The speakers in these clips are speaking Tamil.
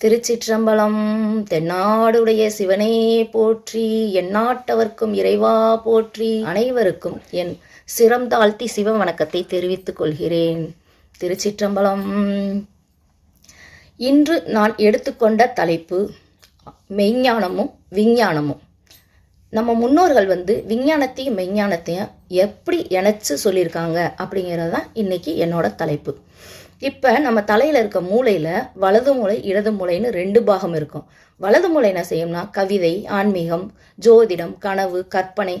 திருச்சிற்றம்பலம் தென்னாடுடைய சிவனே போற்றி எந்நாட்டவர்க்கும் இறைவா போற்றி அனைவருக்கும் என் சிரம் தாழ்த்தி சிவ வணக்கத்தை தெரிவித்துக் கொள்கிறேன். திருச்சிற்றம்பலம். இன்று நான் எடுத்துக்கொண்ட தலைப்பு மெய்ஞானமும் விஞ்ஞானமும். நம்ம முன்னோர்கள் வந்து விஞ்ஞானத்தையும் மெய்ஞானத்தையும் எப்படி இணைச்சு சொல்லியிருக்காங்க அப்படிங்கிறது தான் இன்னைக்கு என்னோட தலைப்பு. இப்போ நம்ம தலையில் இருக்க மூளையில் வலது மூளை இடது மூளைன்னு ரெண்டு பாகம் இருக்கும். வலது மூளை என்ன செய்யும்னா கவிதை ஆன்மீகம் ஜோதிடம் கனவு கற்பனை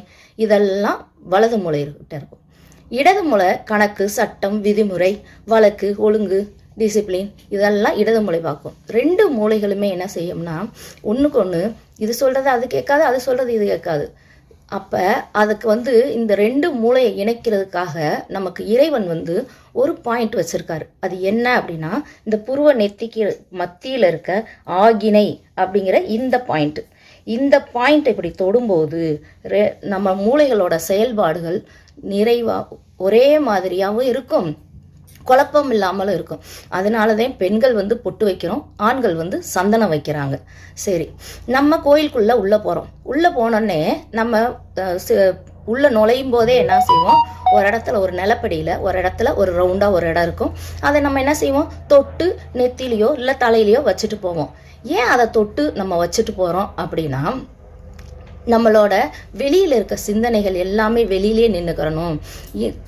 இதெல்லாம் வலது மூளைகிட்ட இருக்கும். இடது மூளை கணக்கு சட்டம் விதிமுறை வழக்கு ஒழுங்கு டிசிப்ளின் இதெல்லாம் இடது மூளை பார்க்கும். ரெண்டு மூளைகளுமே என்ன செய்யும்னா ஒன்றுக்கு ஒன்று இது சொல்கிறது அது கேட்காது அது சொல்கிறது இது கேட்காது. அப்போ அதுக்கு வந்து இந்த ரெண்டு மூளையை இணைக்கிறதுக்காக நமக்கு இறைவன் வந்து ஒரு பாயிண்ட் வச்சுருக்காரு. அது என்ன அப்படின்னா இந்த புருவ நெத்திக்கு மத்தியில் இருக்க ஆகினை அப்படிங்கிற இந்த பாயிண்ட்டு இந்த பாயிண்ட் இப்படி தொடும்போது ரெ- நம்ம மூளைகளோட செயல்பாடுகள் நிறைவாக ஒரே மாதிரியாகவும் இருக்கும். குழப்பம் இல்லாமலும் இருக்கும். அதனால தான் பெண்கள் வந்து பொட்டு வைக்கிறோம் ஆண்கள் வந்து சந்தனம் வைக்கிறாங்க. சரி நம்ம கோயிலுக்குள்ளே உள்ளே போகிறோம் உள்ளே போனோடனே நம்ம உள்ளே நுழையும் போதே என்ன செய்வோம்? ஒரு இடத்துல ஒரு நிலப்படியில் ஒரு இடத்துல ஒரு ரவுண்டாக ஒரு இடம் இருக்கும். அதை நம்ம என்ன செய்வோம்? தொட்டு நெத்திலையோ இல்லை தலையிலையோ வச்சுட்டு போவோம். ஏன் அதை தொட்டு நம்ம வச்சுட்டு போகிறோம் அப்படின்னா நம்மளோட வெளியில் இருக்க சிந்தனைகள் எல்லாமே வெளியிலே நின்றுக்கிறணும்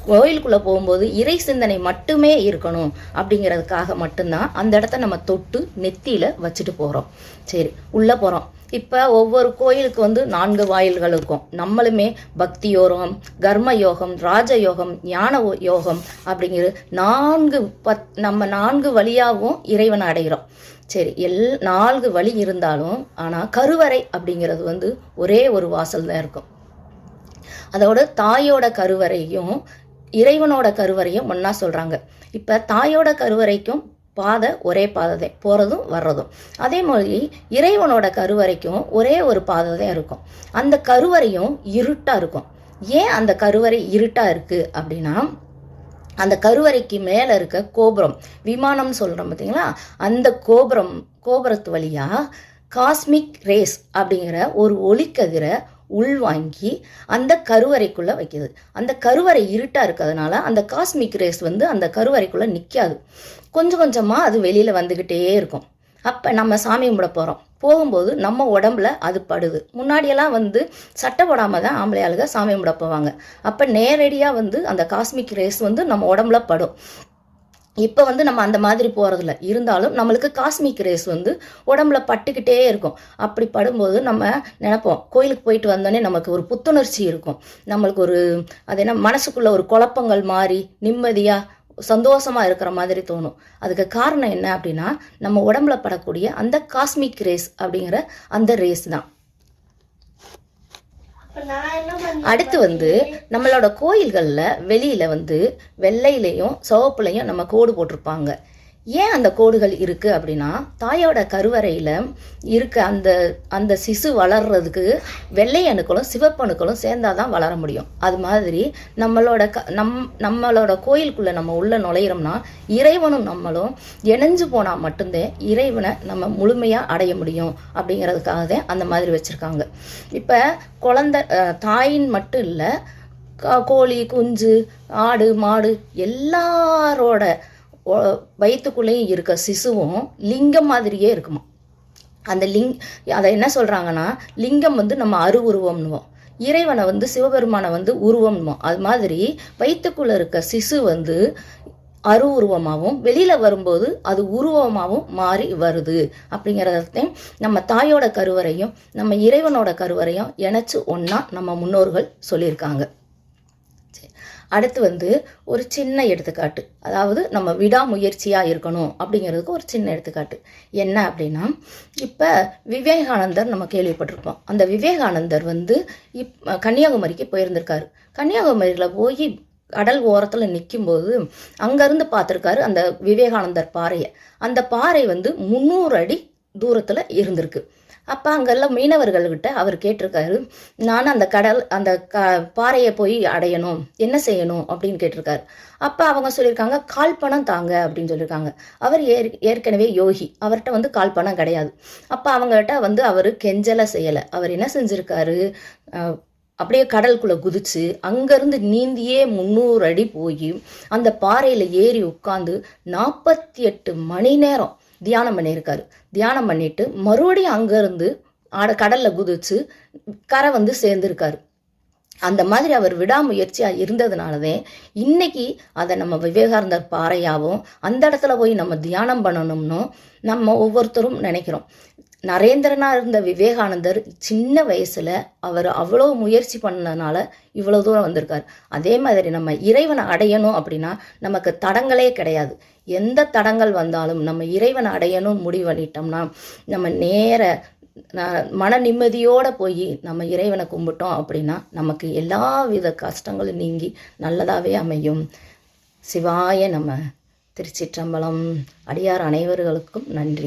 கோயிலுக்குள்ளே போகும்போது இறை சிந்தனை மட்டுமே இருக்கணும் அப்படிங்கிறதுக்காக மட்டும்தான் அந்த இடத்த நம்ம தொட்டு நெத்தியில் வச்சுட்டு போகிறோம் சரி உள்ளே போகிறோம் இப்போ ஒவ்வொரு கோயிலுக்கு வந்து நான்கு வாயில்கள் இருக்கும். நம்மளுமே பக்தி யோகம் கர்ம யோகம் ராஜயோகம் ஞான யோகம் அப்படிங்கிற நான்கு பத் நம்ம நான்கு வழியாகவும் இறைவனை அடைகிறோம் சரி எல் நான்கு வழி இருந்தாலும் ஆனால் கருவறை அப்படிங்கிறது வந்து ஒரே ஒரு வாசல் தான் இருக்கும். அதோட தாயோட கருவறையும் இறைவனோட கருவறையும் ஒன்றா சொல்கிறாங்க இப்போ தாயோட கருவறைக்கும் பாதை ஒரே பாதை தான் போகிறதும் வர்றதும். அதே மாதிரி இறைவனோட கருவறைக்கும் ஒரே ஒரு பாதை தான் இருக்கும். அந்த கருவறையும் இருட்டாக இருக்கும். ஏன் அந்த கருவறை இருட்டாக இருக்குது அப்படின்னா அந்த கருவறைக்கு மேலே இருக்க கோபுரம் விமானம்னு சொல்கிறோம் பார்த்தீங்களா அந்த கோபுரம் கோபுரத்து வழியாக காஸ்மிக் ரேஸ் அப்படிங்கிற ஒரு ஒளிக்கதிரை உள்வாங்கி அந்த கருவறைக்குள்ளே வைக்கிறது அந்த கருவறை இருட்டாக இருக்கிறதுனால அந்த காஸ்மிக் ரேஸ் வந்து அந்த கருவறைக்குள்ளே நிற்காது கொஞ்சம் கொஞ்சமாக அது வெளியில் வந்துக்கிட்டே இருக்கும். அப்போ நம்ம சாமி கும்பிட போகிறோம் போகும்போது நம்ம உடம்புல அது படுது. முன்னாடியெல்லாம் வந்து சட்டை போடாமல் தான் ஆம்பளை ஆளுக சாமி கும்பிட போவாங்க அப்போ நேரடியாக வந்து அந்த காஸ்மிக் ரேஸ் வந்து நம்ம உடம்புல படும். இப்போ வந்து நம்ம அந்த மாதிரி போகிறதில்ல இருந்தாலும் நம்மளுக்கு காஸ்மிக் ரேஸ் வந்து உடம்புல பட்டுக்கிட்டே இருக்கும். அப்படி படும்போது நம்ம நினைப்போம் கோயிலுக்கு போயிட்டு வந்தோடனே நமக்கு ஒரு புத்துணர்ச்சி இருக்கும். நம்மளுக்கு ஒரு அது என்ன மனசுக்குள்ள ஒரு குழப்பங்கள் மாறி நிம்மதியாக சந்தோஷமா இருக்கிற மாதிரி தோணும். அதுக்கு காரணம் என்ன அப்படின்னா நம்ம உடம்புல படக்கூடிய அந்த காஸ்மிக் ரேஸ் அப்படிங்கிற அந்த ரேஸ் தான். அடுத்து வந்து நம்மளோட கோயில்களில் வெளியில் வந்து வெள்ளையிலையும் சிவப்புலையும் நம்ம கோடு போட்டிருப்பாங்க. ஏன் அந்த கோடுகள் இருக்குது அப்படின்னா தாயோட கருவறையில் இருக்க அந்த அந்த சிசு வளர்றதுக்கு வெள்ளை அணுக்களும் சிவப்பு அணுக்களும் சேர்ந்தாதான் வளர முடியும். அது மாதிரி நம்மளோட க நம் நம்மளோட கோயிலுக்குள்ளே நம்ம உள்ளே நுழையிறோம்னா இறைவனும் நம்மளும் இணைஞ்சு போனால் மட்டும்தான் இறைவனை நம்ம முழுமையாக அடைய முடியும் அப்படிங்கிறதுக்காக தான் அந்த மாதிரி வச்சுருக்காங்க. இப்போ குழந்த தாயின் மட்டும் இல்லை கோழி குஞ்சு ஆடு மாடு எல்லாரோட வயிற்றுக்குள்ளேயும் இருக்க சிசுவும் லிங்கம் மாதிரியே இருக்குமா அந்த லிங் அதை என்ன சொல்கிறாங்கன்னா லிங்கம் வந்து நம்ம அரு உருவம்னுவோம். இறைவனை வந்து சிவபெருமானை வந்து உருவம்னுவோம். அது மாதிரி வயிற்றுக்குள்ளே இருக்க சிசு வந்து அரு உருவமாகவும் வெளியில் வரும்போது அது உருவமாகவும் மாறி வருது. அப்படிங்கிறதையும் நம்ம தாயோட கருவறையும் நம்ம இறைவனோட கருவறையும் இணைச்சு ஒன்றா நம்ம முன்னோர்கள் சொல்லியிருக்காங்க. சரி. அடுத்து வந்து ஒரு சின்ன எடுத்துக்காட்டு. அதாவது நம்ம விடாமுயற்சியாக இருக்கணும் அப்படிங்கிறதுக்கு ஒரு சின்ன எடுத்துக்காட்டு. என்ன அப்படின்னா இப்போ விவேகானந்தர் நம்ம கேள்விப்பட்டிருப்போம். அந்த விவேகானந்தர் வந்து இப் கன்னியாகுமரிக்கு போயிருந்திருக்காரு. கன்னியாகுமரியில் போய் கடல் ஓரத்தில் நிற்கும்போது அங்கேருந்து பார்த்துருக்காரு அந்த விவேகானந்தர் பாறையை. அந்த பாறை வந்து முந்நூறு அடி தூரத்தில் இருந்திருக்கு. அப்போ அங்கெல்லாம் மீனவர்கள்கிட்ட அவர் கேட்டிருக்காரு நான் அந்த கடல் அந்த க பாறையை போய் அடையணும். என்ன செய்யணும்? அப்படின்னு கேட்டிருக்காரு. அப்போ அவங்க சொல்லியிருக்காங்க கால் பணம் தாங்க அப்படின்னு சொல்லியிருக்காங்க. அவர் ஏற் ஏற்கனவே யோகி. அவர்கிட்ட வந்து கால் பணம் கிடையாது. அப்போ அவங்ககிட்ட வந்து அவர் கெஞ்சலை செய்யலை. அவர் என்ன செஞ்சுருக்காரு? அப்படியே கடலுக்குள்ளே குதிச்சு அங்கேருந்து நீந்தியே முந்நூறு அடி போய் அந்த பாறையில் ஏறி உட்காந்து நாற்பத்தி எட்டு மணி நேரம் தியானம் பண்ணியிருக்காரு. தியானம் பண்ணிட்டு மறுபடியும் அங்கேருந்து ஆட கடலில் குதிச்சு கரை வந்து சேர்ந்துருக்காரு. அந்த மாதிரி அவர் விடாமுயற்சியாக இருந்ததுனாலதான் இன்னைக்கு அதை நம்ம விவேகானந்தர் பாறையாகவும் அந்த இடத்துல போய் நம்ம தியானம் பண்ணணும்னு நம்ம ஒவ்வொருத்தரும் நினைக்கிறோம். நரேந்திரனா இருந்த விவேகானந்தர் சின்ன வயசில் அவர் அவ்வளோ முயற்சி பண்ணனால இவ்வளோ தூரம் வந்திருக்கார். அதே மாதிரி நம்ம இறைவனை அடையணும் அப்படின்னா நமக்கு தடங்களே கிடையாது. எந்த தடங்கள் வந்தாலும் நம்ம இறைவனை அடையணும் முடிவு பண்ணிட்டோம்னா நம்ம நேர மன நிம்மதியோடு போய் நம்ம இறைவனை கும்பிட்டோம் அப்படின்னா நமக்கு எல்லா வித கஷ்டங்களும் நீங்கி நல்லதாகவே அமையும். சிவாய நம்ம திருச்சிற்றம்பலம். அடியார் அனைவர்களுக்கும் நன்றி.